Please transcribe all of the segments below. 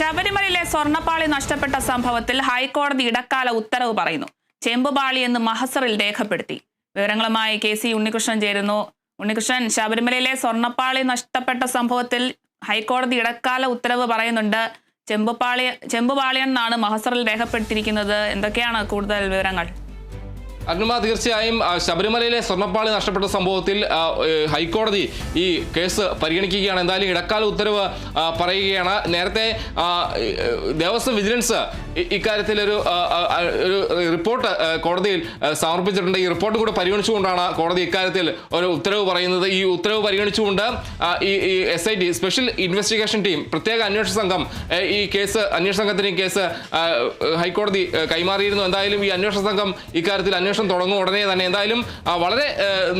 ശബരിമലയിലെ സ്വർണപ്പാളി നഷ്ടപ്പെട്ട സംഭവത്തിൽ ഹൈക്കോടതി ഇടക്കാല ഉത്തരവ് പറയുന്നു. ചെമ്പുപാളി എന്ന് മഹസറിൽ രേഖപ്പെടുത്തി. വിവരങ്ങളുമായി കെ സി ഉണ്ണികൃഷ്ണൻ ചേരുന്നു. ഉണ്ണികൃഷ്ണൻ ശബരിമലയിലെ സ്വർണപ്പാളി നഷ്ടപ്പെട്ട സംഭവത്തിൽ ഹൈക്കോടതി ഇടക്കാല ഉത്തരവ് പറയുന്നുണ്ട്. ചെമ്പുപാളി ചെമ്പുപാളിയെന്നാണ് മഹസറിൽ രേഖപ്പെടുത്തിയിരിക്കുന്നത്. എന്തൊക്കെയാണ് കൂടുതൽ വിവരങ്ങൾ? അരുണിമ തീർച്ചയായും ശബരിമലയിലെ സ്വർണപ്പാളി നഷ്ടപ്പെട്ട സംഭവത്തിൽ ഹൈക്കോടതി ഈ കേസ് പരിഗണിക്കുകയാണ്. എന്തായാലും ഇടക്കാല ഉത്തരവ് പറയുകയാണ്. നേരത്തെ ദേവസ്വം വിജിലൻസ് ഇക്കാര്യത്തിൽ ഒരു ഒരു റിപ്പോർട്ട് കോടതിയിൽ സമർപ്പിച്ചിട്ടുണ്ട്. ഈ റിപ്പോർട്ട് കൂടെ പരിഗണിച്ചുകൊണ്ടാണ് കോടതി ഇക്കാര്യത്തിൽ ഒരു ഉത്തരവ് പറയുന്നത്. ഈ ഉത്തരവ് പരിഗണിച്ചുകൊണ്ട് ഈ S I T special investigation team പ്രത്യേക അന്വേഷണ സംഘം ഈ കേസ് അന്വേഷണ സംഘത്തിന് കേസ് ഹൈക്കോടതി കൈമാറിയിരുന്നു. എന്തായാലും ഈ അന്വേഷണ സംഘം ഇക്കാര്യത്തിൽ അന്വേഷണം തുടങ്ങും ഉടനെ തന്നെ. എന്തായാലും വളരെ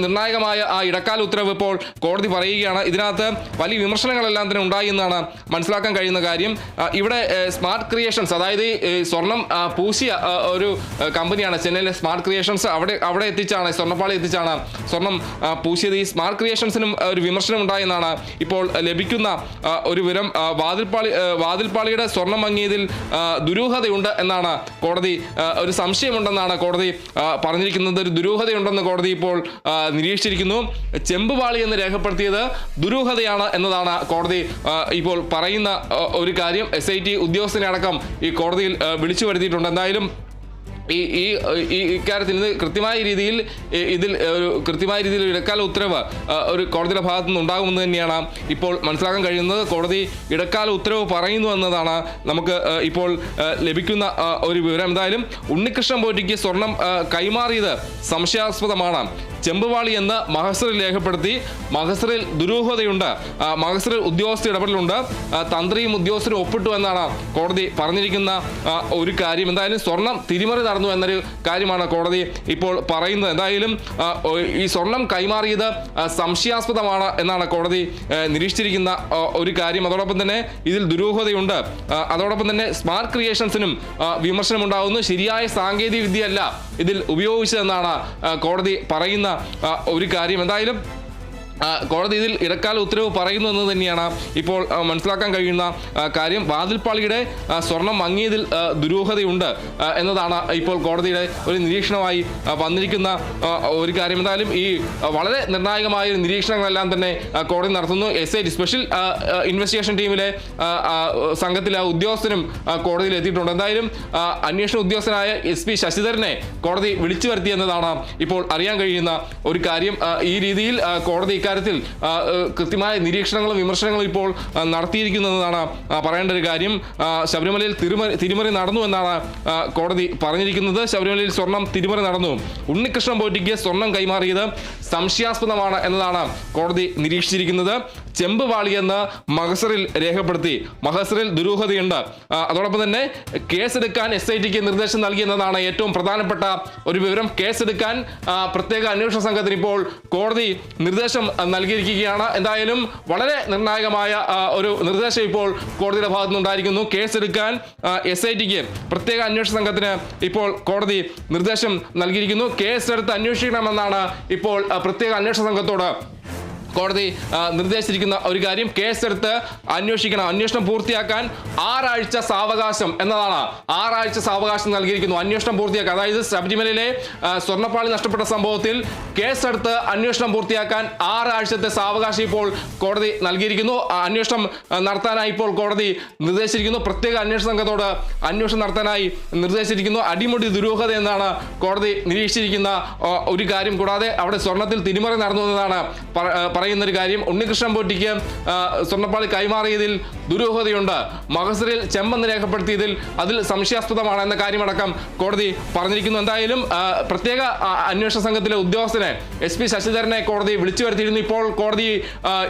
നിർണായകമായ ആ ഇടക്കാല ഉത്തരവ് ഇപ്പോൾ കോടതി പറയുകയാണ്. ഇതിനകത്ത് വലിയ വിമർശനങ്ങളെല്ലാം തന്നെ ഉണ്ടായി എന്നാണ് മനസ്സിലാക്കാൻ കഴിയുന്ന കാര്യം. ഇവിടെ സ്മാർട്ട് ക്രിയേഷൻസ് അതായത് സ്വർണം പൂശിയ ഒരു കമ്പനിയാണ്. ചെന്നൈയിലെ സ്മാർട്ട് ക്രിയേഷൻസ് അവിടെ അവിടെ എത്തിച്ചാണ് സ്വർണപ്പാളി എത്തിച്ചാണ് സ്വർണം പൂശിയത്. ഈ സ്മാർട്ട് ക്രിയേഷൻസിനും ഒരു വിമർശനം ഉണ്ടായെന്നാണ് ഇപ്പോൾ ലഭിക്കുന്ന ഒരു വിവരം. വാതിൽപ്പാളി വാതിൽപ്പാളിയുടെ സ്വർണം വാങ്ങിയതിൽ ദുരൂഹതയുണ്ട് എന്നാണ് കോടതി ഒരു സംശയമുണ്ടെന്നാണ് കോടതി പറഞ്ഞിരിക്കുന്നത് ഒരു ദുരൂഹതയുണ്ടെന്ന് കോടതി ഇപ്പോൾ നിരീക്ഷിച്ചിരിക്കുന്നു. ചെമ്പുപാളി എന്ന് രേഖപ്പെടുത്തിയത് ദുരൂഹതയാണ് എന്നതാണ് കോടതി ഇപ്പോൾ പറയുന്ന ഒരു കാര്യം. എസ് ഐ ടി ഉദ്യോഗസ്ഥനെ അടക്കം ഈ കോടതിയിൽ വിളിച്ചു വരുത്തിയിട്ടുണ്ട്. എന്തായാലും ഈ ഈ ഇക്കാര്യത്തിൽ നിന്ന് കൃത്യമായ രീതിയിൽ ഇതിൽ ഒരു കൃത്യമായ രീതിയിൽ ഇടക്കാല ഉത്തരവ് ഒരു കോടതിയുടെ ഭാഗത്തു നിന്ന് ഉണ്ടാകുമെന്ന് തന്നെയാണ് ഇപ്പോൾ മനസ്സിലാക്കാൻ കഴിയുന്നത്. കോടതി ഇടക്കാല ഉത്തരവ് പറയുന്നു എന്നതാണ് നമുക്ക് ഇപ്പോൾ ലഭിക്കുന്ന ഒരു വിവരം. എന്തായാലും ഉണ്ണികൃഷ്ണൻ പോറ്റിക്ക് സ്വർണം കൈമാറിയത് സംശയാസ്പദമാണ്. ചെമ്പുവാളി എന്ന് മഹസറിൽ രേഖപ്പെടുത്തി. മഹസറിൽ ദുരൂഹതയുണ്ട്. മഹസറിൽ ഉദ്യോഗസ്ഥ ഇടപെടലുണ്ട്. തന്ത്രിയും ഉദ്യോഗസ്ഥരും ഒപ്പിട്ടു എന്നാണ് കോടതി പറഞ്ഞിരിക്കുന്ന ഒരു കാര്യം. എന്തായാലും സ്വർണം തിരിമറി നടന്നു എന്നൊരു കാര്യമാണ് കോടതി ഇപ്പോൾ പറയുന്നത്. എന്തായാലും ഈ സ്വർണം കൈമാറിയത് സംശയാസ്പദമാണ് എന്നാണ് കോടതി നിരീക്ഷിച്ചിരിക്കുന്ന ഒരു കാര്യം. അതോടൊപ്പം തന്നെ ഇതിൽ ദുരൂഹതയുണ്ട്. അതോടൊപ്പം തന്നെ സ്മാർട്ട് ക്രിയേഷൻസിനും വിമർശനമുണ്ടാകുന്നു ശരിയായ സാങ്കേതിക വിദ്യയല്ല ഇതിൽ ഉപയോഗിച്ചതെന്നാണ് കോടതി പറയുന്ന ഒരു കാര്യം. എന്തായാലും കോടതി ഇതിൽ ഇടക്കാല ഉത്തരവ് പറയുന്നു എന്ന് തന്നെയാണ് ഇപ്പോൾ മനസ്സിലാക്കാൻ കഴിയുന്ന കാര്യം. വാതിൽപ്പാളിയുടെ സ്വർണം മങ്ങിയതിൽ ദുരൂഹതയുണ്ട് എന്നതാണ് ഇപ്പോൾ കോടതിയുടെ ഒരു നിരീക്ഷണമായി വന്നിരിക്കുന്ന ഒരു കാര്യം. എന്തായാലും ഈ വളരെ നിർണായകമായ നിരീക്ഷണങ്ങളെല്ലാം തന്നെ കോടതി നടത്തുന്നു. എസ് ഐ സ്പെഷ്യൽ ഇൻവെസ്റ്റിഗേഷൻ ടീമിലെ സംഘത്തിലെ ഉദ്യോഗസ്ഥനും കോടതിയിൽ എത്തിയിട്ടുണ്ട്. എന്തായാലും അന്വേഷണ ഉദ്യോഗസ്ഥനായ എസ് പി ശശിധരനെ കോടതി വിളിച്ചു വരുത്തി എന്നതാണ് ഇപ്പോൾ അറിയാൻ കഴിയുന്ന ഒരു കാര്യം. ഈ രീതിയിൽ കോടതി കോടതി ഇക്കാര്യത്തിൽ കൃത്യമായ നിരീക്ഷണങ്ങളും വിമർശനങ്ങളും ഇപ്പോൾ നടത്തിയിരിക്കുന്നതാണ് പറയേണ്ട ഒരു കാര്യം. ശബരിമലയിൽ തിരുമറി തിരിമറി നടന്നു എന്നാണ് കോടതി പറഞ്ഞിരിക്കുന്നത്. ശബരിമലയിൽ സ്വർണം തിരിമറി നടന്നു. ഉണ്ണികൃഷ്ണൻ പോറ്റിക്ക് സ്വർണം കൈമാറിയത് സംശയാസ്പദമാണ് എന്നതാണ് കോടതി നിരീക്ഷിച്ചിരിക്കുന്നത്. ചെമ്പ് വാളിയെന്ന് മഹസറിൽ രേഖപ്പെടുത്തി. മഹസറിൽ ദുരൂഹതയുണ്ട്. അതോടൊപ്പം തന്നെ കേസെടുക്കാൻ എസ് ഐ ടിക്ക് നിർദ്ദേശം നൽകിയെന്നതാണ് ഏറ്റവും പ്രധാനപ്പെട്ട ഒരു വിവരം. കേസെടുക്കാൻ പ്രത്യേക അന്വേഷണ സംഘത്തിന് ഇപ്പോൾ കോടതി നിർദ്ദേശം നൽകിയിരിക്കുകയാണ്. എന്തായാലും വളരെ നിർണായകമായ ഒരു നിർദ്ദേശം ഇപ്പോൾ കോടതിയുടെ ഭാഗത്തു നിന്നുണ്ടായിരിക്കുന്നു. കേസെടുക്കാൻ എസ് ഐ ടിക്ക് പ്രത്യേക അന്വേഷണ സംഘത്തിന് ഇപ്പോൾ കോടതി നിർദ്ദേശം നൽകിയിരിക്കുന്നു. കേസെടുത്ത് അന്വേഷിക്കണമെന്നാണ് ഇപ്പോൾ പ്രത്യേക അന്വേഷണ സംഘത്തോട് കോടതി നിർദ്ദേശിച്ചിരിക്കുന്ന ഒരു കാര്യം കേസെടുത്ത് അന്വേഷിക്കണം. അന്വേഷണം പൂർത്തിയാക്കാൻ ആറാഴ്ച സാവകാശം എന്നതാണ്. ആറാഴ്ച സാവകാശം നൽകിയിരിക്കുന്നു. അന്വേഷണം പൂർത്തിയാക്കാൻ. അതായത് ശബരിമലയിലെ സ്വർണപ്പാളി നഷ്ടപ്പെട്ട സംഭവത്തിൽ കേസെടുത്ത് അന്വേഷണം പൂർത്തിയാക്കാൻ ആറാഴ്ചത്തെ സാവകാശം ഇപ്പോൾ കോടതി നൽകിയിരിക്കുന്നു. അന്വേഷണം നടത്താനായി ഇപ്പോൾ കോടതി നിർദ്ദേശിച്ചിരിക്കുന്നു. പ്രത്യേക അന്വേഷണ സംഘത്തോട് അന്വേഷണം നടത്താനായി നിർദ്ദേശിച്ചിരിക്കുന്നു. അടിമുടി ദുരൂഹത എന്നാണ് കോടതി നിരീക്ഷിച്ചിരിക്കുന്ന ഒരു കാര്യം. കൂടാതെ അവിടെ സ്വർണത്തിൽ തിരിമറി നടന്നു എന്നതാണ് പറയുന്ന ഒരു കാര്യം ഉണ്ണികൃഷ്ണൻ പോറ്റിക്ക് സ്വർണപ്പാളി കൈമാറിയതിൽ ദുരൂഹതയുണ്ട്. മഹസറിൽ ചെമ്പെന്ന് രേഖപ്പെടുത്തിയതിൽ അതിൽ സംശയാസ്പദമാണ് എന്ന കാര്യമടക്കം കോടതി പറഞ്ഞിരിക്കുന്നു. എന്തായാലും പ്രത്യേക അന്വേഷണ സംഘത്തിലെ ഉദ്യോഗസ്ഥനെ എസ് പി ശശിധരനെ കോടതി വിളിച്ചു വരുത്തിയിരുന്നു. ഇപ്പോൾ കോടതി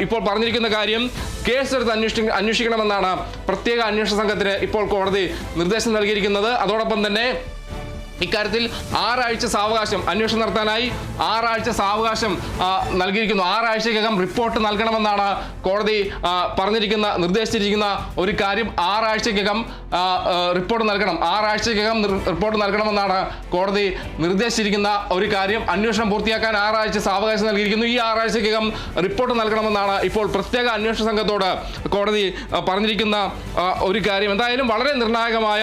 ഇപ്പോൾ പറഞ്ഞിരിക്കുന്ന കാര്യം കേസെടുത്ത് അന്വേഷി അന്വേഷിക്കണമെന്നാണ് പ്രത്യേക അന്വേഷണ സംഘത്തിന് ഇപ്പോൾ കോടതി നിർദ്ദേശം നൽകിയിരിക്കുന്നത്. അതോടൊപ്പം തന്നെ ഇക്കാര്യത്തിൽ ആറാഴ്ച സാവകാശം അന്വേഷണം നടത്താനായി ആറാഴ്ച സാവകാശം നൽകിയിരിക്കുന്നു. ആറാഴ്ചക്കകം റിപ്പോർട്ട് നൽകണമെന്നാണ് കോടതി പറഞ്ഞിരിക്കുന്ന നിർദ്ദേശിച്ചിരിക്കുന്ന ഒരു കാര്യം. ആറാഴ്ചക്കകം റിപ്പോർട്ട് നൽകണം. ആറാഴ്ചക്കകം റിപ്പോർട്ട് നൽകണമെന്നാണ് കോടതി നിർദ്ദേശിച്ചിരിക്കുന്ന ഒരു കാര്യം. അന്വേഷണം പൂർത്തിയാക്കാൻ ആറാഴ്ച സാവകാശം നൽകിയിരിക്കുന്നു. ഈ ആറാഴ്ചക്കകം റിപ്പോർട്ട് നൽകണമെന്നാണ് ഇപ്പോൾ പ്രത്യേക അന്വേഷണ സംഘത്തോട് കോടതി പറഞ്ഞിരിക്കുന്ന ഒരു കാര്യം. എന്തായാലും വളരെ നിർണായകമായ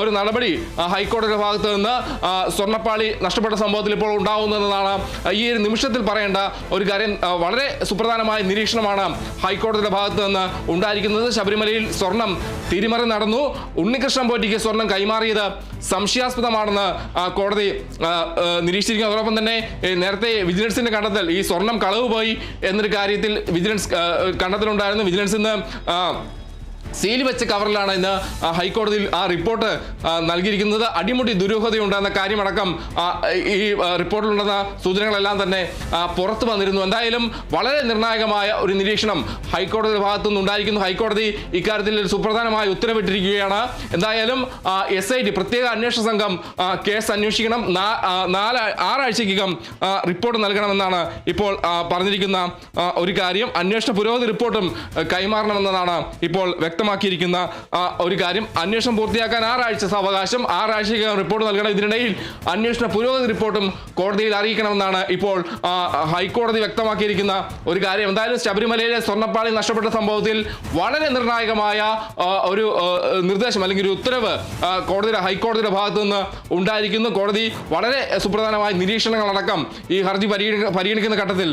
ഒരു നടപടി ഹൈക്കോടതിയുടെ ഭാഗത്ത് നിന്ന് ആ, സ്വർണപ്പാളി നഷ്ടപ്പെട്ട സംഭവത്തിൽ ഇപ്പോൾ ഉണ്ടാവുന്നതെന്നാണ് ഈ ഒരു നിമിഷത്തിൽ പറയേണ്ട ഒരു കാര്യം വളരെ സുപ്രധാനമായ നിരീക്ഷണമാണ് ഹൈക്കോടതിയുടെ ഭാഗത്ത് നിന്ന് ഉണ്ടായിരിക്കുന്നത്. ശബരിമലയിൽ സ്വർണം തിരിമറി നടന്നു. ഉണ്ണികൃഷ്ണൻ പോറ്റിക്ക് സ്വർണം കൈമാറിയത് സംശയാസ്പദമാണെന്ന് കോടതി നിരീക്ഷിച്ചിരിക്കുന്നു. അതോടൊപ്പം തന്നെ നേരത്തെ വിജിലൻസിന്റെ കണ്ടെത്തൽ ഈ സ്വർണം കളവ് പോയി എന്നൊരു കാര്യത്തിൽ വിജിലൻസ് കണ്ടെത്തലുണ്ടായിരുന്നു. വിജിലൻസ് ഇന്ന് ആ, സീൽ വെച്ച കവറിലാണ് ഇന്ന് ഹൈക്കോടതിയിൽ ആ റിപ്പോർട്ട് നൽകിയിരിക്കുന്നത്. അടിമുടി ദുരൂഹതയുണ്ടെന്ന കാര്യമടക്കം ഈ റിപ്പോർട്ടിലുണ്ടെന്ന സൂചനകളെല്ലാം തന്നെ പുറത്തു വന്നിരുന്നു. എന്തായാലും വളരെ നിർണായകമായ ഒരു നിരീക്ഷണം ഹൈക്കോടതി ഭാഗത്തു നിന്നുണ്ടായിരിക്കുന്നു ഹൈക്കോടതി ഇക്കാര്യത്തിൽ ഒരു സുപ്രധാനമായ ഉത്തരവിട്ടിരിക്കുകയാണ്. എന്തായാലും എസ് ഐ ടി പ്രത്യേക അന്വേഷണ സംഘം കേസ് അന്വേഷിക്കണം. നാല് ആറാഴ്ചക്കകം റിപ്പോർട്ട് നൽകണമെന്നാണ് ഇപ്പോൾ പറഞ്ഞിരിക്കുന്ന ഒരു കാര്യം. അന്വേഷണ പുരോഗതി റിപ്പോർട്ടും കൈമാറണമെന്നതാണ് ഇപ്പോൾ വ്യക്തമാക്കിയിരിക്കുന്ന ഒരു കാര്യം. അന്വേഷണം പൂർത്തിയാക്കാൻ ആറാഴ്ച അവകാശം ആറാഴ്ചയ്ക്കകം റിപ്പോർട്ട് നൽകണം. ഇതിനിടയിൽ അന്വേഷണ പുരോഗതി റിപ്പോർട്ടും കോടതിയിൽ അറിയിക്കണമെന്നാണ് ഇപ്പോൾ ഹൈക്കോടതി വ്യക്തമാക്കിയിരിക്കുന്ന ഒരു കാര്യം. എന്തായാലും ശബരിമലയിലെ സ്വർണപ്പാളി നഷ്ടപ്പെട്ട സംഭവത്തിൽ വളരെ നിർണായകമായ ഒരു നിർദ്ദേശം അല്ലെങ്കിൽ ഒരു ഉത്തരവ് കോടതിയുടെ ഹൈക്കോടതിയുടെ ഭാഗത്തു നിന്ന് ഉണ്ടായിരിക്കുന്നു. കോടതി വളരെ സുപ്രധാനമായ നിരീക്ഷണങ്ങളടക്കം ഈ ഹർജി പരിഗണി പരിഗണിക്കുന്ന ഘട്ടത്തിൽ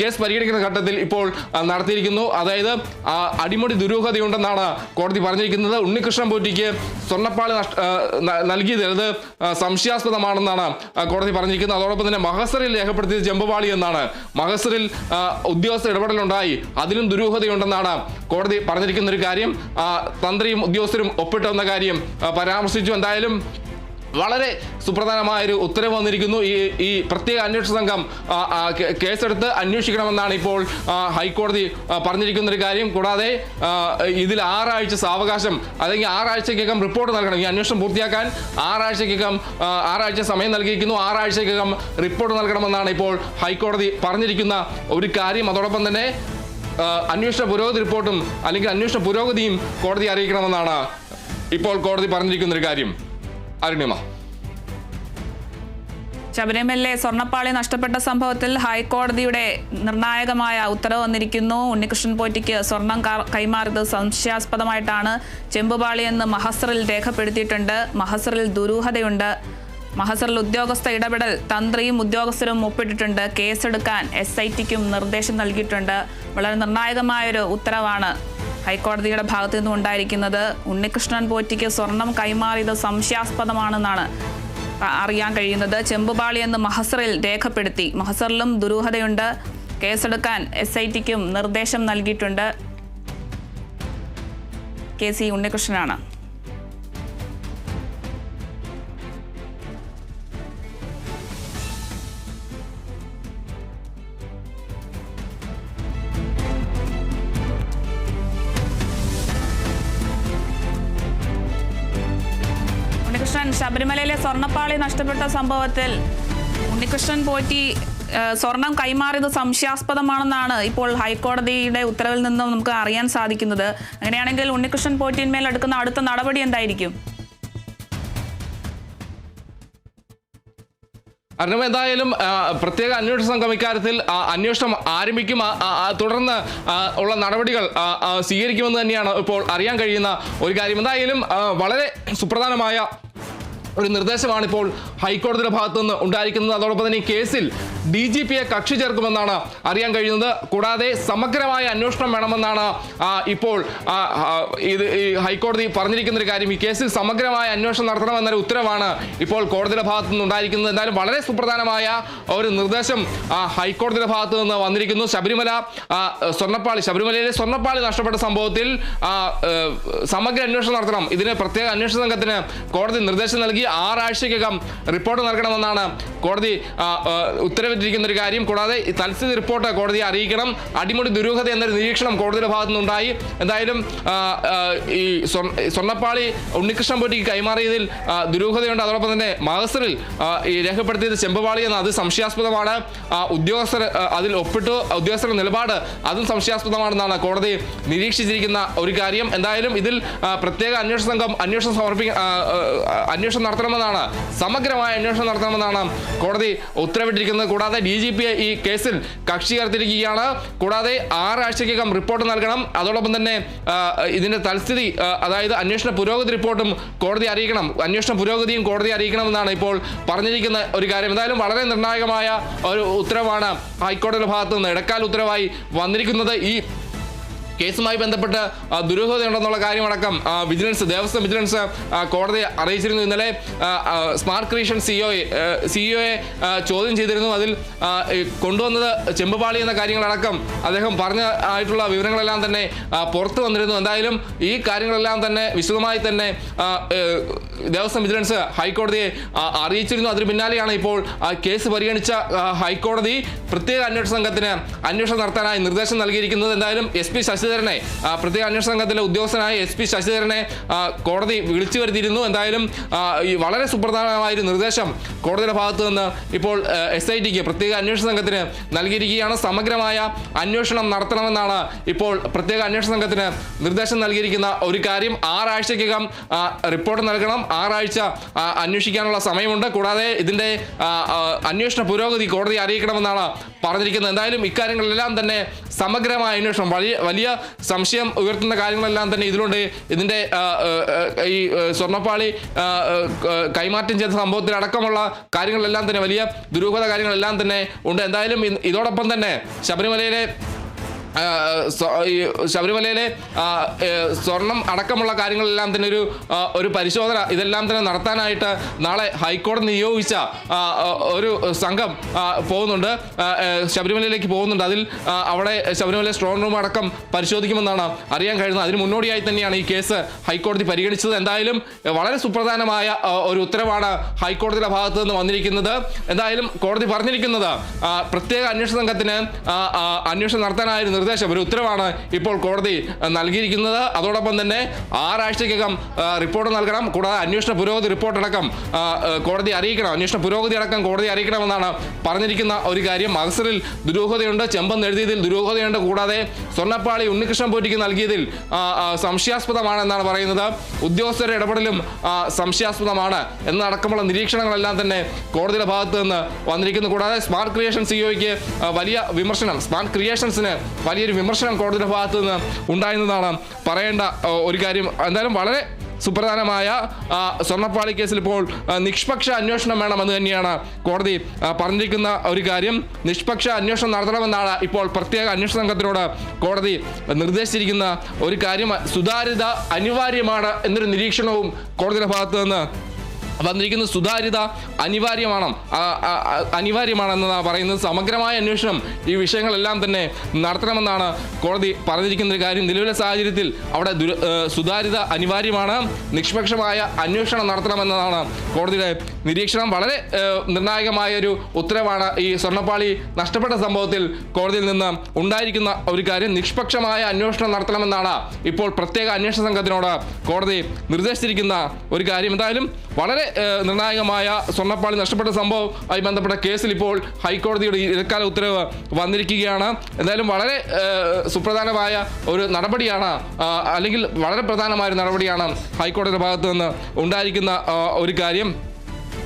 കേസ് പരിഗണിക്കുന്ന ഘട്ടത്തിൽ ഇപ്പോൾ നടത്തിയിരിക്കുന്നു. അതായത് അടിമുടി ദുരൂഹതയുണ്ടെന്നാണ് കോടതി പറഞ്ഞിരിക്കുന്നത്. ഉണ്ണികൃഷ്ണൻ പോറ്റിക്ക് സ്വർണപ്പാളി നൽകിയത് അത് സംശയാസ്പദമാണെന്നാണ് കോടതി പറഞ്ഞിരിക്കുന്നത്. അതോടൊപ്പം തന്നെ മഹസറിൽ രേഖപ്പെടുത്തിയത് ചെമ്പുപാളി എന്നാണ്. മഹസറിൽ ഉദ്യോഗസ്ഥ ഇടപെടലുണ്ടായി. അതിലും ദുരൂഹതയുണ്ടെന്നാണ് കോടതി പറഞ്ഞിരിക്കുന്ന ഒരു കാര്യം തന്ത്രിയും ഉദ്യോഗസ്ഥരും ഒപ്പിട്ടെന്ന കാര്യം പരാമർശിച്ചു. എന്തായാലും വളരെ സുപ്രധാനമായ ഒരു ഉത്തരവ് വന്നിരിക്കുന്നു. ഈ ഈ പ്രത്യേക അന്വേഷണ സംഘം കേസെടുത്ത് അന്വേഷിക്കണമെന്നാണ് ഇപ്പോൾ ഹൈക്കോടതി പറഞ്ഞിരിക്കുന്ന ഒരു കാര്യം. കൂടാതെ ഇതിൽ ആറാഴ്ച സാവകാശം അല്ലെങ്കിൽ ആറാഴ്ചക്കകം റിപ്പോർട്ട് നൽകണം. ഈ അന്വേഷണം പൂർത്തിയാക്കാൻ ആറാഴ്ചക്കകം ആറാഴ്ച സമയം നൽകിയിരിക്കുന്നു. ആറാഴ്ചക്കകം റിപ്പോർട്ട് നൽകണമെന്നാണ് ഇപ്പോൾ ഹൈക്കോടതി പറഞ്ഞിരിക്കുന്ന ഒരു കാര്യം. അതോടൊപ്പം തന്നെ അന്വേഷണ പുരോഗതി റിപ്പോർട്ടും അല്ലെങ്കിൽ അന്വേഷണ പുരോഗതിയും കോടതി അറിയിക്കണമെന്നാണ് ഇപ്പോൾ കോടതി പറഞ്ഞിരിക്കുന്ന ഒരു കാര്യം. അരുണിമ ശബരിമലയിലെ സ്വർണപ്പാളി നഷ്ടപ്പെട്ട സംഭവത്തിൽ ഹൈക്കോടതിയുടെ നിർണായകമായ ഉത്തരവ് വന്നിരിക്കുന്നു. ഉണ്ണികൃഷ്ണൻ പോറ്റിക്ക് സ്വർണം കൈമാറിയത് സംശയാസ്പദമായിട്ടാണ് ചെമ്പുപാളി എന്ന് മഹസറിൽ രേഖപ്പെടുത്തിയിട്ടുണ്ട്. മഹസറിൽ ദുരൂഹതയുണ്ട്. മഹസറിൽ ഉദ്യോഗസ്ഥ ഇടപെടൽ തന്ത്രിയും ഉദ്യോഗസ്ഥരും ഒപ്പിട്ടിട്ടുണ്ട്. കേസെടുക്കാൻ എസ് ഐ ടിക്കും നിർദ്ദേശം നൽകിയിട്ടുണ്ട്. വളരെ നിർണായകമായൊരു ഉത്തരവാണ് ഹൈക്കോടതിയുടെ ഭാഗത്തു നിന്നും ഉണ്ടായിരിക്കുന്നത് ഉണ്ണികൃഷ്ണൻ പോറ്റിക്ക് സ്വർണം കൈമാറിയത് സംശയാസ്പദമാണെന്നാണ് അറിയാൻ കഴിയുന്നത്. ചെമ്പുപാളി എന്ന് മഹസറിൽ രേഖപ്പെടുത്തി. മഹസറിലും ദുരൂഹതയുണ്ട്. കേസെടുക്കാൻ എസ് ഐ ടിക്കും നിർദ്ദേശം നൽകിയിട്ടുണ്ട്. K C ഉണ്ണികൃഷ്ണനാണ്. സ്വർണപ്പാളി നഷ്ടപ്പെട്ട സംഭവത്തിൽ ഉണ്ണികൃഷ്ണൻ പോറ്റി സ്വർണം കൈമാറിയത് സംശയാസ്പദമാണെന്നാണ് ഇപ്പോൾ ഹൈക്കോടതിയുടെ ഉത്തരവിൽ നിന്നും നമുക്ക് അറിയാൻ സാധിക്കുന്നത്. അങ്ങനെയാണെങ്കിൽ ഉണ്ണികൃഷ്ണൻ പോറ്റിന്മേൽ എടുക്കുന്ന അടുത്ത നടപടി എന്തായിരിക്കും? അർണവ് എന്തായാലും പ്രത്യേക അന്വേഷണ സംഘം ഇക്കാര്യത്തിൽ അന്വേഷണം ആരംഭിക്കും തുടർന്ന് ഉള്ള നടപടികൾ സ്വീകരിക്കുമെന്ന് തന്നെയാണ് ഇപ്പോൾ അറിയാൻ കഴിയുന്ന ഒരു കാര്യം. എന്തായാലും വളരെ സുപ്രധാനമായ ഒരു നിർദ്ദേശമാണ് ഇപ്പോൾ ഹൈക്കോടതിയുടെ ഭാഗത്തുനിന്ന് ഉണ്ടായിരിക്കുന്നത്. അതോടൊപ്പം തന്നെ ഈ കേസിൽ ഡി ജി പിയെ കക്ഷി ചേർക്കുമെന്നാണ് അറിയാൻ കഴിയുന്നത്. കൂടാതെ സമഗ്രമായ അന്വേഷണം വേണമെന്നാണ് ഇപ്പോൾ ഇത് ഈ ഹൈക്കോടതി പറഞ്ഞിരിക്കുന്ന ഒരു കാര്യം. ഈ കേസിൽ സമഗ്രമായ അന്വേഷണം നടത്തണമെന്നൊരു ഉത്തരവാണ് ഇപ്പോൾ കോടതിയുടെ ഭാഗത്തു നിന്ന് ഉണ്ടായിരിക്കുന്നത് എന്തായാലും വളരെ സുപ്രധാനമായ ഒരു നിർദ്ദേശം ഹൈക്കോടതിയുടെ ഭാഗത്ത് നിന്ന് വന്നിരിക്കുന്നു. ശബരിമല സ്വർണപ്പാളി ശബരിമലയിലെ സ്വർണപ്പാളി നഷ്ടപ്പെട്ട സംഭവത്തിൽ സമഗ്ര അന്വേഷണം നടത്തണം. ഇതിന് പ്രത്യേക അന്വേഷണ സംഘത്തിന് കോടതി നിർദ്ദേശം നൽകി ആറാഴ്ചക്കകം റിപ്പോർട്ട് നൽകണമെന്നാണ് കോടതി ആ, ആ, ഒരു കാര്യം കൂടാതെ തൽസ്ഥിതി റിപ്പോർട്ട് കോടതിയെ അറിയിക്കണം. അടിമുടി ദുരൂഹത എന്നൊരു നിരീക്ഷണം കോടതിയുടെ ഭാഗത്തു എന്തായാലും ഈ സ്വർണ- സ്വർണപ്പാളി ഉണ്ണികൃഷ്ണൻ പൊറ്റിക്ക് കൈമാറിയതിൽ ദുരൂഹതയുണ്ട്. അതോടൊപ്പം തന്നെ ഈ രേഖപ്പെടുത്തിയത് ചെമ്പുപാളി എന്ന അത് സംശയാസ്പദമാണ്. ഉദ്യോഗസ്ഥർ അതിൽ ഒപ്പിട്ടു. ഉദ്യോഗസ്ഥരുടെ നിലപാട് അതും സംശയാസ്പദമാണെന്നാണ് കോടതി നിരീക്ഷിച്ചിരിക്കുന്ന ഒരു കാര്യം. എന്തായാലും ഇതിൽ പ്രത്യേക അന്വേഷണ സംഘം അന്വേഷണം ആ, അന്വേഷണം നടത്തണമെന്നാണ് സമഗ്രമായ അന്വേഷണം നടത്തണമെന്നാണ് കോടതി ഉത്തരവിട്ടിരിക്കുന്നത്. കൂടാതെ ഡി ജി പി ഈ കേസിൽ കക്ഷി ചേർത്തിരിക്കുകയാണ് കൂടാതെ ആറാഴ്ചക്കകം റിപ്പോർട്ട് നൽകണം. അതോടൊപ്പം തന്നെ ഇതിന്റെ തൽസ്ഥിതി അതായത് അന്വേഷണ പുരോഗതി റിപ്പോർട്ടും കോടതി അറിയിക്കണം. അന്വേഷണ പുരോഗതിയും കോടതി അറിയിക്കണമെന്നാണ് ഇപ്പോൾ പറഞ്ഞിരിക്കുന്ന ഒരു കാര്യം. എന്തായാലും വളരെ നിർണായകമായ ഒരു ഉത്തരവാണ് ഹൈക്കോടതിയുടെ ഭാഗത്തു നിന്ന് ഇടക്കാല ഉത്തരവായി വന്നിരിക്കുന്നത് ഈ കേസുമായി ബന്ധപ്പെട്ട് ദുരൂഹതയുണ്ടെന്നുള്ള കാര്യമടക്കം വിജിലൻസ് ദേവസ്വം വിജിലൻസ് കോടതിയെ അറിയിച്ചിരുന്നു. ഇന്നലെ സ്മാർട്ട് ക്രിയേഷൻ സിഒ സിഇഒയെ ചോദ്യം ചെയ്തിരുന്നു. അതിൽ കൊണ്ടുവന്നത് ചെമ്പുപാളി എന്ന കാര്യങ്ങളടക്കം അദ്ദേഹം പറഞ്ഞ ആയിട്ടുള്ള വിവരങ്ങളെല്ലാം തന്നെ പുറത്തു വന്നിരുന്നു. എന്തായാലും ഈ കാര്യങ്ങളെല്ലാം തന്നെ വിശദമായി തന്നെ ദേവസ്വം വിജിലൻസ് ഹൈക്കോടതിയെ അറിയിച്ചിരുന്നു. അതിന് പിന്നാലെയാണ് ഇപ്പോൾ കേസ് പരിഗണിച്ച ഹൈക്കോടതി പ്രത്യേക അന്വേഷണ സംഘത്തിന് അന്വേഷണം നടത്താനായി നിർദ്ദേശം നൽകിയിരിക്കുന്നത്. എന്തായാലും എസ് പി ശശിധരനെ പ്രത്യേക അന്വേഷണ സംഘത്തിലെ ഉദ്യോഗസ്ഥനായ എസ് പി ശശിധരനെ കോടതി വിളിച്ചു വരുത്തിയിരുന്നു. എന്തായാലും വളരെ സുപ്രധാനമായ ഒരു നിർദ്ദേശം കോടതിയുടെ ഭാഗത്തു നിന്ന് ഇപ്പോൾ എസ് ഐ ടിക്ക് പ്രത്യേക അന്വേഷണ സംഘത്തിന് നൽകിയിരിക്കുകയാണ്. സമഗ്രമായ അന്വേഷണം നടത്തണമെന്നാണ് ഇപ്പോൾ പ്രത്യേക അന്വേഷണ സംഘത്തിന് നിർദ്ദേശം നൽകിയിരിക്കുന്ന ഒരു കാര്യം. ആറാഴ്ചക്കകം റിപ്പോർട്ട് നൽകണം. ആറാഴ്ച അന്വേഷിക്കാനുള്ള സമയമുണ്ട്. കൂടാതെ ആ, അന്വേഷണ പുരോഗതി കോടതി അറിയിക്കണമെന്നാണ് പറഞ്ഞിരിക്കുന്നത്. എന്തായാലും ഇക്കാര്യങ്ങളിലെല്ലാം തന്നെ സമഗ്രമായ അന്വേഷണം വലിയ വലിയ സംശയം ഉയർത്തുന്ന കാര്യങ്ങളെല്ലാം തന്നെ ഇതിലുണ്ട്. ആ, ഈ സ്വർണപ്പാളി കൈമാറ്റം ചെയ്ത സംഭവത്തിലടക്കമുള്ള കാര്യങ്ങളെല്ലാം തന്നെ വലിയ ദുരൂഹത കാര്യങ്ങളെല്ലാം തന്നെ ഉണ്ട്. എന്തായാലും ഇതോടൊപ്പം തന്നെ ശബരിമലയിലെ ഈ ശബരിമലയിലെ സ്വർണം അടക്കമുള്ള കാര്യങ്ങളെല്ലാം തന്നെ ഒരു ഒരു പരിശോധന ഇതെല്ലാം തന്നെ നടത്താനായിട്ട് നാളെ ഹൈക്കോടതി നിയോഗിച്ച ഒരു സംഘം പോകുന്നുണ്ട്. ശബരിമലയിലേക്ക് പോകുന്നുണ്ട്. അതിൽ അവിടെ ശബരിമല സ്ട്രോങ് റൂം അടക്കം പരിശോധിക്കുമെന്നാണ് അറിയാൻ കഴിയുന്നത്. അതിന് മുന്നോടിയായി തന്നെയാണ് ഈ കേസ് ഹൈക്കോടതി പരിഗണിച്ചത്. എന്തായാലും വളരെ സുപ്രധാനമായ ഒരു ഉത്തരവാണ് ഹൈക്കോടതിയുടെ ഭാഗത്തു നിന്ന് വന്നിരിക്കുന്നത്. എന്തായാലും കോടതി പറഞ്ഞിരിക്കുന്നത് പ്രത്യേക അന്വേഷണ സംഘത്തിന് അന്വേഷണം നടത്താനായ ഒരു നിർദ്ദേശം ഒരു ഉത്തരവാണ് ഇപ്പോൾ കോടതി നൽകിയിരിക്കുന്നത്. അതോടൊപ്പം തന്നെ ആറാഴ്ചക്കകം ആ, റിപ്പോർട്ട് നൽകണം. കൂടാതെ അന്വേഷണ പുരോഗതി റിപ്പോർട്ട് അടക്കം കോടതി അറിയിക്കണം. അന്വേഷണ പുരോഗതി അടക്കം കോടതി അറിയിക്കണമെന്നാണ് പറഞ്ഞിരിക്കുന്ന ഒരു കാര്യം. മഹസറിൽ ദുരൂഹതയുണ്ട് ചെമ്പെന്ന് എഴുതിയതിൽ ദുരൂഹതയുണ്ട്. കൂടാതെ സ്വർണപ്പാളി ഉണ്ണികൃഷ്ണൻ പോറ്റിക്ക് നൽകിയതിൽ സംശയാസ്പദമാണെന്നാണ് പറയുന്നത്. ഉദ്യോഗസ്ഥരുടെ ഇടപെടലും സംശയാസ്പദമാണ്. എന്നടക്കമുള്ള നിരീക്ഷണങ്ങളെല്ലാം തന്നെ കോടതിയുടെ ഭാഗത്ത് നിന്ന് വന്നിരിക്കുന്നു. കൂടാതെ സ്മാർട്ട് ക്രിയേഷൻ സിഇഒയ്ക്ക് വലിയ വിമർശനം സ്മാർട്ട് ക്രിയേഷൻസിന് വലിയൊരു വിമർശനം കോടതിയുടെ ഭാഗത്തു നിന്ന് ഉണ്ടായിരുന്നതാണ്. പറയേണ്ട ഒരു കാര്യം എന്തായാലും വളരെ സുപ്രധാനമായ സ്വർണപ്പാളി കേസിൽ ഇപ്പോൾ നിഷ്പക്ഷ അന്വേഷണം വേണമെന്ന് തന്നെയാണ് കോടതി പറഞ്ഞിരിക്കുന്ന ഒരു കാര്യം. നിഷ്പക്ഷ അന്വേഷണം നടത്തണമെന്നാണ് ഇപ്പോൾ പ്രത്യേക അന്വേഷണ സംഘത്തിനോട് കോടതി നിർദ്ദേശിച്ചിരിക്കുന്ന ഒരു കാര്യം. സുതാര്യത അനിവാര്യമാണ് എന്നൊരു നിരീക്ഷണവും കോടതിയുടെ ഭാഗത്ത് നിന്ന് വന്നിരിക്കുന്നത് സുതാര്യത അനിവാര്യമാണ്. അനിവാര്യമാണെന്നാണ് പറയുന്നത്. സമഗ്രമായ അന്വേഷണം ഈ വിഷയങ്ങളെല്ലാം തന്നെ നടത്തണമെന്നാണ് കോടതി പറഞ്ഞിരിക്കുന്ന ഒരു കാര്യം. നിലവിലെ സാഹചര്യത്തിൽ അവിടെ സുതാര്യത അനിവാര്യമാണ്. നിഷ്പക്ഷമായ അന്വേഷണം നടത്തണമെന്നതാണ് കോടതിയുടെ നിരീക്ഷണം. വളരെ നിർണായകമായ ഒരു ഉത്തരവാണ് ഈ സ്വർണപ്പാളി നഷ്ടപ്പെട്ട സംഭവത്തിൽ കോടതിയിൽ നിന്ന് ഉണ്ടായിരിക്കുന്ന ഒരു കാര്യം. നിഷ്പക്ഷമായ അന്വേഷണം നടത്തണമെന്നാണ് ഇപ്പോൾ പ്രത്യേക അന്വേഷണ സംഘത്തിനോട് കോടതി നിർദ്ദേശിച്ചിരിക്കുന്ന ഒരു കാര്യം. എന്തായാലും വളരെ നിർണായകമായ സ്വർണപ്പാളി നഷ്ടപ്പെട്ട സംഭവവുമായി ബന്ധപ്പെട്ട കേസിൽ ഇപ്പോൾ ഹൈക്കോടതിയുടെ ഇടക്കാല ഉത്തരവ് വന്നിരിക്കുകയാണ്. എന്തായാലും വളരെ സുപ്രധാനമായ ഒരു നടപടിയാണ് അല്ലെങ്കിൽ വളരെ പ്രധാനമായ ഒരു നടപടിയാണ് ഹൈക്കോടതിയുടെ ഭാഗത്തു നിന്ന് ഉണ്ടായിരിക്കുന്ന ഒരു കാര്യം.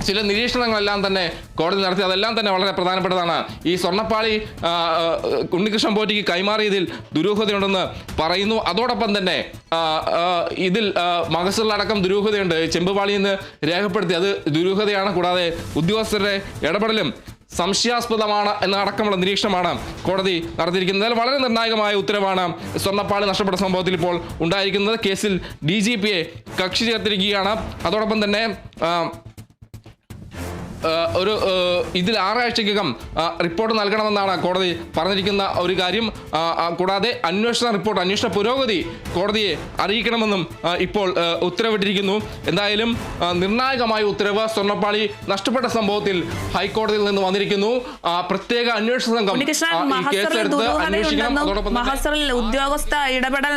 ചില നിരീക്ഷണങ്ങളെല്ലാം തന്നെ കോടതി നടത്തി അതെല്ലാം തന്നെ വളരെ പ്രധാനപ്പെട്ടതാണ്. ഈ സ്വർണപ്പാളി ഉണ്ണികൃഷ്ണൻ പോറ്റിക്ക് കൈമാറിയതിൽ ദുരൂഹതയുണ്ടെന്ന് പറയുന്നു. അതോടൊപ്പം തന്നെ ഇതിൽ ആ, മഹസൂറിലടക്കം ദുരൂഹതയുണ്ട്. ചെമ്പുപാളി എന്ന് രേഖപ്പെടുത്തി അത് ദുരൂഹതയാണ്. കൂടാതെ ഉദ്യോഗസ്ഥരുടെ ഇടപെടലും സംശയാസ്പദമാണ് എന്ന അടക്കമുള്ള നിരീക്ഷണമാണ് കോടതി നടത്തിയിരിക്കുന്നത്. അതിൽ വളരെ നിർണായകമായ ഉത്തരവാണ് സ്വർണപ്പാളി നഷ്ടപ്പെട്ട സംഭവത്തിൽ ഇപ്പോൾ ഉണ്ടായിരിക്കുന്നത്. കേസിൽ ഡി ജി പിയെ കക്ഷി ചേർത്തിരിക്കുകയാണ്. അതോടൊപ്പം തന്നെ ഒരു ഇതിൽ ആറാഴ്ചക്കകം റിപ്പോർട്ട് നൽകണമെന്നാണ് കോടതി പറഞ്ഞിരിക്കുന്ന ഒരു കാര്യം. കൂടാതെ അന്വേഷണ റിപ്പോർട്ട് അന്വേഷണ പുരോഗതി കോടതിയെ അറിയിക്കണമെന്നും ഇപ്പോൾ ഉത്തരവിട്ടിരിക്കുന്നു. എന്തായാലും നിർണായകമായ ഉത്തരവ് സ്വർണപ്പാളി നഷ്ടപ്പെട്ട സംഭവത്തിൽ ഹൈക്കോടതിയിൽ നിന്ന് വന്നിരിക്കുന്നു. പ്രത്യേക അന്വേഷണ സംഘം കേസെടുത്ത് അന്വേഷിക്കണം. അതോടൊപ്പം ഉദ്യോഗസ്ഥ ഇടപെടൽ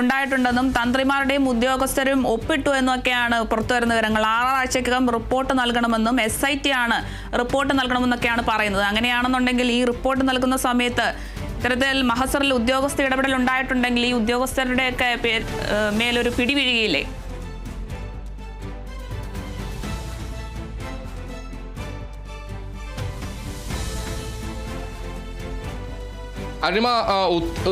ഉണ്ടായിട്ടുണ്ടെന്നും തന്ത്രിമാരുടെയും ഉദ്യോഗസ്ഥരും ഒപ്പിട്ടു എന്നൊക്കെയാണ് പുറത്തുവരുന്ന വിവരങ്ങൾ. ആറാഴ്ചക്കകം റിപ്പോർട്ട് നൽകണമെന്നും എസ് ഐ ടി ആണ് റിപ്പോർട്ട് നൽകണമെന്നൊക്കെയാണ് പറയുന്നത്. അങ്ങനെയാണെന്നുണ്ടെങ്കിൽ ഈ റിപ്പോർട്ട് നൽകുന്ന സമയത്ത് ഇത്തരത്തിൽ മഹസറിൽ ഉദ്യോഗസ്ഥ ഇടപെടൽ ഉണ്ടായിട്ടുണ്ടെങ്കിൽ ഈ ഉദ്യോഗസ്ഥരുടെയൊക്കെ മേലൊരു പിടി വീഴുകയില്ലേ അരിമ ആ,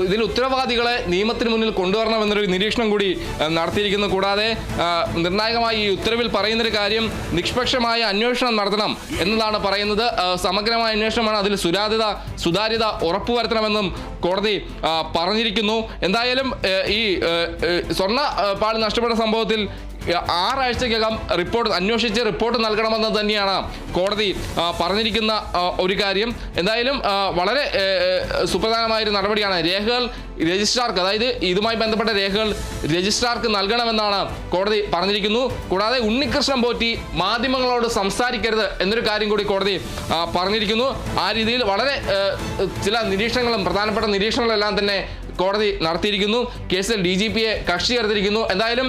ഇതിൽ ഉത്തരവാദികളെ നിയമത്തിന് മുന്നിൽ കൊണ്ടുവരണമെന്നൊരു നിരീക്ഷണം കൂടി നടത്തിയിരിക്കുന്നു. കൂടാതെ നിർണായകമായി ഈ ഉത്തരവിൽ പറയുന്നൊരു കാര്യം നിഷ്പക്ഷമായ അന്വേഷണം നടത്തണം എന്നതാണ് പറയുന്നത്. സമഗ്രമായ അന്വേഷണമാണ് അതിൽ സുരാധ്യത സുതാര്യത ഉറപ്പുവരുത്തണമെന്നും കോടതി പറഞ്ഞിരിക്കുന്നു. എന്തായാലും ഈ സ്വർണ പാളി നഷ്ടപ്പെട്ട സംഭവത്തിൽ ആറാഴ്ചക്കകം റിപ്പോർട്ട് അന്വേഷിച്ച് റിപ്പോർട്ട് നൽകണമെന്ന് തന്നെയാണ് കോടതി പറഞ്ഞിരിക്കുന്ന ഒരു കാര്യം. എന്തായാലും വളരെ സുപ്രധാനമായ ഒരു നടപടിയാണ് രേഖകൾ രജിസ്ട്രാർക്ക് അതായത് ഇതുമായി ബന്ധപ്പെട്ട രേഖകൾ രജിസ്ട്രാർക്ക് നൽകണമെന്നാണ് കോടതി പറഞ്ഞിരിക്കുന്നു. കൂടാതെ ഉണ്ണികൃഷ്ണൻ പോറ്റി മാധ്യമങ്ങളോട് സംസാരിക്കരുത് എന്നൊരു കാര്യം കൂടി കോടതി പറഞ്ഞിരിക്കുന്നു. ആ രീതിയിൽ വളരെ ചില നിരീക്ഷണങ്ങളും പ്രധാനപ്പെട്ട നിരീക്ഷണങ്ങളെല്ലാം തന്നെ കോടതി നടത്തിയിരിക്കുന്നു. കേസിൽ ഡി ജി പിയെ കക്ഷി ചേർത്തിരിക്കുന്നു എന്തായാലും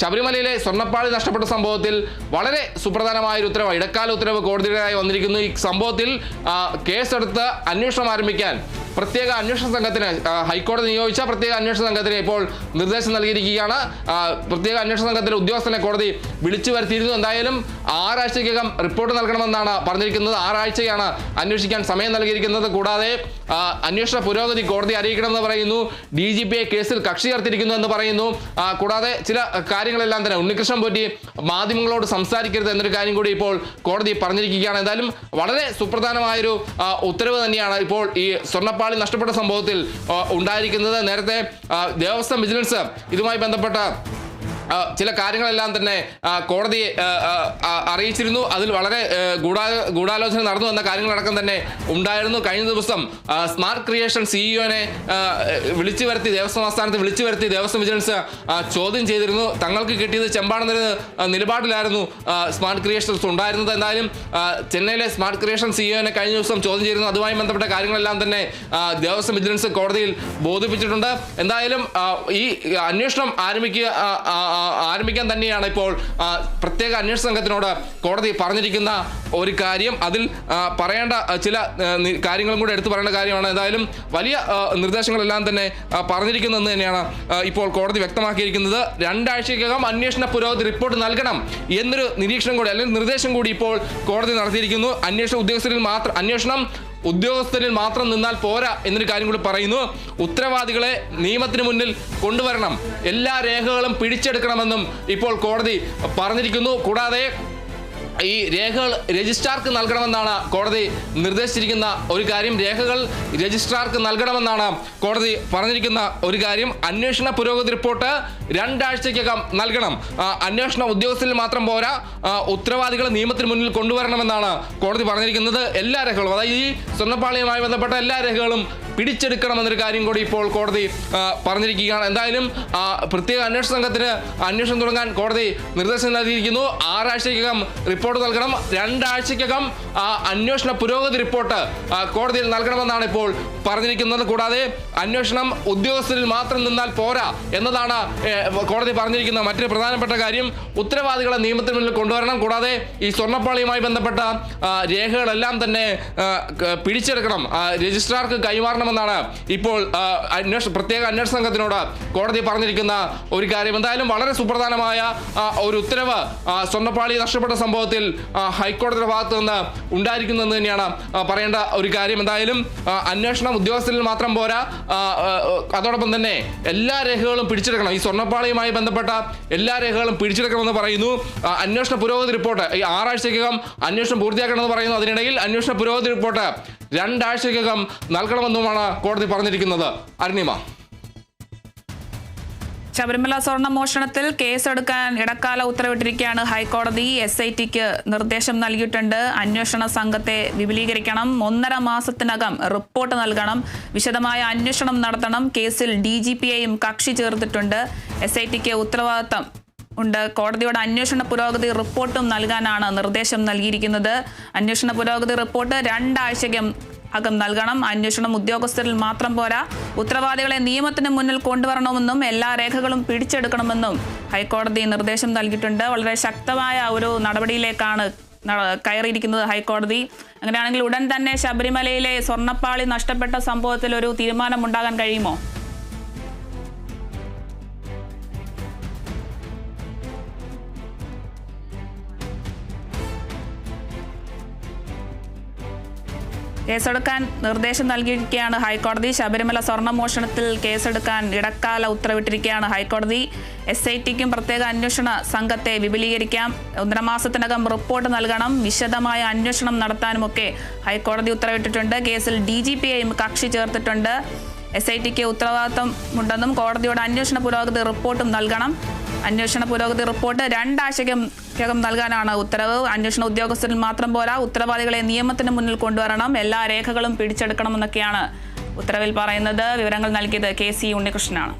ശബരിമലയിലെ സ്വർണപ്പാളി നഷ്ടപ്പെട്ട സംഭവത്തിൽ വളരെ സുപ്രധാനമായ ഒരു ഉത്തരവ് ഇടക്കാല ഉത്തരവ് കോടതിയുടേതായി വന്നിരിക്കുന്നു. ഈ സംഭവത്തിൽ കേസെടുത്ത് അന്വേഷണം ആരംഭിക്കാൻ പ്രത്യേക അന്വേഷണ സംഘത്തിന് ഹൈക്കോടതി നിയോഗിച്ച പ്രത്യേക അന്വേഷണ സംഘത്തിന് ഇപ്പോൾ നിർദ്ദേശം നൽകിയിരിക്കുകയാണ്. പ്രത്യേക അന്വേഷണ സംഘത്തിലെ ഉദ്യോഗസ്ഥനെ കോടതി വിളിച്ചു വരുത്തിയിരുന്നു. എന്തായാലും ആറാഴ്ചക്കകം റിപ്പോർട്ട് നൽകണമെന്നാണ് പറഞ്ഞിരിക്കുന്നത്. ആറാഴ്ചയാണ് അന്വേഷിക്കാൻ സമയം നൽകിയിരിക്കുന്നത്. കൂടാതെ അന്വേഷണ പുരോഗതി കോടതി അറിയിക്കണമെന്ന് പറയുന്നു. ഡി ജി പിയെ കേസിൽ കക്ഷി ചേർത്തിരിക്കുന്നു എന്ന് പറയുന്നു. കൂടാതെ ചില കാര്യങ്ങളെല്ലാം തന്നെ ഉണ്ണികൃഷ്ണൻ പോറ്റി മാധ്യമങ്ങളോട് സംസാരിക്കരുത് എന്നൊരു കാര്യം കൂടി ഇപ്പോൾ കോടതി പറഞ്ഞിരിക്കുകയാണ്. എന്തായാലും വളരെ സുപ്രധാനമായൊരു ഉത്തരവ് തന്നെയാണ് ഇപ്പോൾ ഈ സ്വർണപ്പാളി നഷ്ടപ്പെട്ട സംഭവത്തിൽ ഉണ്ടായിരിക്കുന്നത്. നേരത്തെ ദേവസ്വം വിജിലൻസ് ഇതുമായി ബന്ധപ്പെട്ട ചില കാര്യങ്ങളെല്ലാം തന്നെ കോടതി അറിയിച്ചിരുന്നു. അതിൽ വളരെ ഗൂഢാ ഗൂഢാലോചന നടന്നു വന്ന കാര്യങ്ങളടക്കം തന്നെ ഉണ്ടായിരുന്നു. കഴിഞ്ഞ ദിവസം സ്മാർട്ട് ക്രിയേഷൻ സിഇഒനെ വിളിച്ചു വരുത്തി ദേവസ്വം ആസ്ഥാനത്ത് വിളിച്ചു വരുത്തി ദേവസ്വം വിജിലൻസ് ചോദ്യം ചെയ്തിരുന്നു. തങ്ങൾക്ക് കിട്ടിയത് ചെമ്പാണെന്നൊരു നിലപാടിലായിരുന്നു സ്മാർട്ട് ക്രിയേഷൻസ് ഉണ്ടായിരുന്നത്. എന്തായാലും ചെന്നൈയിലെ സ്മാർട്ട് ക്രിയേഷൻ സിഇഒനെ കഴിഞ്ഞ ദിവസം ചോദ്യം ചെയ്തിരുന്നു. അതുമായി ബന്ധപ്പെട്ട കാര്യങ്ങളെല്ലാം തന്നെ ദേവസ്വം വിജിലൻസ് കോടതിയിൽ ബോധിപ്പിച്ചിട്ടുണ്ട്. എന്തായാലും ഈ അന്വേഷണം ആരംഭിക്കുക ആരംഭിക്കാൻ തന്നെയാണ് ഇപ്പോൾ പ്രത്യേക അന്വേഷണ സംഘത്തിനോട് കോടതി പറഞ്ഞിരിക്കുന്ന ഒരു കാര്യം. അതിൽ പറയേണ്ട ചില കാര്യങ്ങളും കൂടെ എടുത്തു പറയേണ്ട കാര്യമാണ്. എന്തായാലും വലിയ നിർദ്ദേശങ്ങളെല്ലാം തന്നെ പറഞ്ഞിരിക്കുന്നതെന്ന് തന്നെയാണ് ഇപ്പോൾ കോടതി വ്യക്തമാക്കിയിരിക്കുന്നത്. രണ്ടാഴ്ചക്കകം അന്വേഷണ പുരോഗതി റിപ്പോർട്ട് നൽകണം എന്നൊരു നിരീക്ഷണം കൂടി അല്ലെങ്കിൽ നിർദ്ദേശം കൂടി ഇപ്പോൾ കോടതി നടത്തിയിരിക്കുന്നു. അന്വേഷണ ഉദ്യോഗസ്ഥരിൽ മാത്രം അന്വേഷണം ഉദ്യോഗസ്ഥരിൽ മാത്രം നിന്നാൽ പോരാ എന്നൊരു കാര്യം കൂടി പറയുന്നു. ഉത്തരവാദികളെ നിയമത്തിന് മുന്നിൽ കൊണ്ടുവരണം. എല്ലാ രേഖകളും പിടിച്ചെടുക്കണമെന്നും ഇപ്പോൾ കോടതി പറഞ്ഞിരിക്കുന്നു. കൂടാതെ ഈ രേഖകൾ രജിസ്ട്രാർക്ക് നൽകണമെന്നാണ് കോടതി നിർദ്ദേശിച്ചിരിക്കുന്ന ഒരു കാര്യം. രേഖകൾ രജിസ്ട്രാർക്ക് നൽകണമെന്നാണ് കോടതി പറഞ്ഞിരിക്കുന്ന ഒരു കാര്യം. അന്വേഷണ പുരോഗതി റിപ്പോർട്ട് രണ്ടാഴ്ചക്കകം നൽകണം. അന്വേഷണ ഉദ്യോഗസ്ഥരിൽ മാത്രം പോരാ. ഉത്തരവാദികളെ നിയമത്തിന് മുന്നിൽ കൊണ്ടുവരണമെന്നാണ് കോടതി പറഞ്ഞിരിക്കുന്നത്. എല്ലാ രേഖകളും അതായത് ഈ സ്വർണപ്പാളിയുമായി ബന്ധപ്പെട്ട എല്ലാ രേഖകളും പിടിച്ചെടുക്കണമെന്നൊരു കാര്യം കൂടി ഇപ്പോൾ കോടതി പറഞ്ഞിരിക്കുകയാണ്. എന്തായാലും പ്രത്യേക അന്വേഷണ സംഘത്തിന് അന്വേഷണം തുടങ്ങാൻ കോടതി നിർദ്ദേശം നൽകിയിരിക്കുന്നു. ആറാഴ്ചക്കകം റിപ്പോർട്ട് നൽകണം. രണ്ടാഴ്ചക്കകം ആ, അന്വേഷണ പുരോഗതി റിപ്പോർട്ട് കോടതിയിൽ നൽകണമെന്നാണ് ഇപ്പോൾ പറഞ്ഞിരിക്കുന്നത്. കൂടാതെ അന്വേഷണം ഉദ്യോഗസ്ഥരിൽ മാത്രം നിന്നാൽ പോരാ എന്നതാണ് കോടതി പറഞ്ഞിരിക്കുന്ന മറ്റൊരു പ്രധാനപ്പെട്ട കാര്യം. ഉത്തരവാദികളെ നിയമത്തിന് മുന്നിൽ കൊണ്ടുവരണം. കൂടാതെ ഈ സ്വർണപ്പാളിയുമായി ബന്ധപ്പെട്ട രേഖകളെല്ലാം തന്നെ പിടിച്ചെടുക്കണം. രജിസ്ട്രാർക്ക് രജിസ്ട്രാർക്ക് കൈമാറണമെന്നാണ് ഇപ്പോൾ പ്രത്യേക അന്വേഷണ സംഘത്തിനോട് കോടതി പറഞ്ഞിരിക്കുന്ന ഒരു കാര്യം. എന്തായാലും വളരെ സുപ്രധാനമായ ഒരു ഉത്തരവ് സ്വർണപ്പാളി നഷ്ടപ്പെട്ട സംഭവത്തിൽ ഹൈക്കോടതിയുടെ ഭാഗത്ത് നിന്ന് ഉണ്ടായിരിക്കുന്നതെന്ന് തന്നെയാണ് പറയേണ്ട ഒരു കാര്യം. എന്തായാലും അന്വേഷണം ഉദ്യോഗസ്ഥരിൽ മാത്രം പോരാ അതോടൊപ്പം തന്നെ എല്ലാ രേഖകളും പിടിച്ചെടുക്കണം. ഈ സ്വർണപ്പാളിയുമായി ബന്ധപ്പെട്ട എല്ലാ രേഖകളും പിടിച്ചെടുക്കണമെന്ന് പറയുന്നു. അന്വേഷണ പുരോഗതി റിപ്പോർട്ട് ഈ ആറാഴ്ചക്കകം അന്വേഷണം പൂർത്തിയാക്കണമെന്ന് പറയുന്നു. അതിനിടയിൽ അന്വേഷണ പുരോഗതി റിപ്പോർട്ട് രണ്ടാഴ്ചക്കകം നൽകണമെന്നുമാണ് കോടതി പറഞ്ഞിരിക്കുന്നത്. അരുണിമ. ശബരിമല സ്വർണ മോഷണത്തിൽ കേസെടുക്കാൻ ഇടക്കാല ഉത്തരവിട്ടിരിക്കുകയാണ് ഹൈക്കോടതി. എസ് ഐ ടിക്ക് നിർദ്ദേശം നൽകിയിട്ടുണ്ട്. അന്വേഷണ സംഘത്തെ വിപുലീകരിക്കണം. ഒന്നര മാസത്തിനകം റിപ്പോർട്ട് നൽകണം. വിശദമായ അന്വേഷണം നടത്തണം. കേസിൽ ഡി കക്ഷി ചേർത്തിട്ടുണ്ട്. എസ് ഐ ടിക്ക് ഉത്തരവാദിത്തം ഉണ്ട്. കോടതിയുടെ അന്വേഷണ പുരോഗതി റിപ്പോർട്ടും നൽകാനാണ് നിർദ്ദേശം നൽകിയിരിക്കുന്നത്. അന്വേഷണ പുരോഗതി റിപ്പോർട്ട് രണ്ടാഴ്ചയ്ക്കും അകം നൽകണം. അന്വേഷണം ഉദ്യോഗസ്ഥരിൽ മാത്രം പോരാ. ഉത്തരവാദികളെ നിയമത്തിന് മുന്നിൽ കൊണ്ടുവരണമെന്നും എല്ലാ രേഖകളും പിടിച്ചെടുക്കണമെന്നും ഹൈക്കോടതി നിർദ്ദേശം നൽകിയിട്ടുണ്ട്. വളരെ ശക്തമായ ഒരു നടപടിയിലേക്കാണ് കയറിയിരിക്കുന്നത് ഹൈക്കോടതി. അങ്ങനെയാണെങ്കിൽ ഉടൻ തന്നെ ശബരിമലയിലെ സ്വർണപ്പാളി നഷ്ടപ്പെട്ട സംഭവത്തിൽ ഒരു തീരുമാനമുണ്ടാകാൻ കഴിയുമോ? കേസെടുക്കാൻ നിർദ്ദേശം നൽകിയിരിക്കുകയാണ് ഹൈക്കോടതി. ശബരിമല സ്വർണ മോഷണത്തിൽ കേസെടുക്കാൻ ഇടക്കാല ഉത്തരവിട്ടിരിക്കുകയാണ് ഹൈക്കോടതി. എസ് ഐ ടിക്കും പ്രത്യേക അന്വേഷണ സംഘത്തെ വിപുലീകരിക്കാം. ഒന്നര മാസത്തിനകം റിപ്പോർട്ട് നൽകണം. വിശദമായ അന്വേഷണം നടത്താനുമൊക്കെ ഹൈക്കോടതി ഉത്തരവിട്ടിട്ടുണ്ട്. കേസിൽ ഡി ജി പിയെയും കക്ഷി ചേർത്തിട്ടുണ്ട്. എസ് ഐ ടിക്ക് ഉത്തരവാദിത്തമുണ്ടെന്നും കോടതിയുടെ അന്വേഷണ പുരോഗതി റിപ്പോർട്ടും നൽകണം. അന്വേഷണ പുരോഗതി റിപ്പോർട്ട് രണ്ടാഴ്ചയ്ക്കകം നൽകാനാണ് ഉത്തരവ്. അന്വേഷണ ഉദ്യോഗസ്ഥരിൽ മാത്രം പോരാ. ഉത്തരവാദികളെ നിയമത്തിന് മുന്നിൽ കൊണ്ടുവരണം. എല്ലാ രേഖകളും പിടിച്ചെടുക്കണമെന്നൊക്കെയാണ് ഉത്തരവിൽ പറയുന്നത്. വിവരങ്ങൾ നൽകിയത് കെ സി ഉണ്ണികൃഷ്ണനാണ്.